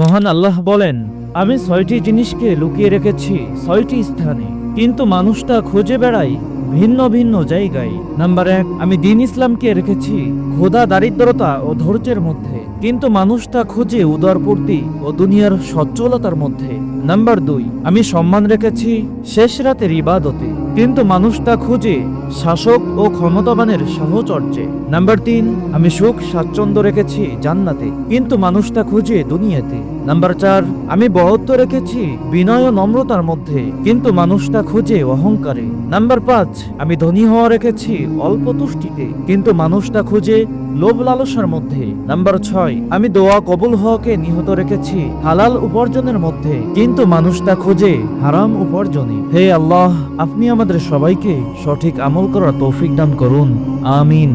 মহান আল্লাহ বলেন, আমি ছয়টি জিনিসকে লুকিয়ে রেখেছি ছয়টি স্থানে, কিন্তু মানুষটা খুঁজে বেড়াই ভিন্ন ভিন্ন জায়গায়। নাম্বার এক, আমি দিন ইসলামকে রেখেছি ক্ষুধা দারিদ্রতা ও ধৈর্যের মধ্যে, কিন্তু মানুষটা খুঁজে উদারপূর্তি ও দুনিয়ার সচ্ছলতার মধ্যে। নাম্বার দুই, আমি সম্মান রেখেছি শেষ রাতের ইবাদতে। কিন্তু মানুষটা খুঁজে শাসক ও ক্ষমতাবানের সাহচর্যে। নাম্বার তিন, আমি সুখ, স্বাচ্ছন্দ্য রেখেছি জান্নাতে, কিন্তু মানুষটা খুঁজে দুনিয়াতে। নাম্বার চার, আমি বহত্ব রেখেছি বিনয় নম্রতার মধ্যে, কিন্তু মানুষটা খুঁজে অহংকারে। নাম্বার পাঁচ, আমি ধনী হওয়া রেখেছি অল্প তুষ্টিতে, কিন্তু মানুষটা খুঁজে লোভ লালসার মধ্যে। নাম্বার ছয়, আমি দোয়া কবুল হওয়াকে নিহত রেখেছি হালাল উপার্জনের মধ্যে, কিন্তু মানুষটা খোঁজে হারাম উপার্জনে। হে আল্লাহ, আপনি আমাদের সবাইকে সঠিক আমল করার তৌফিক দান করুন। আমিন।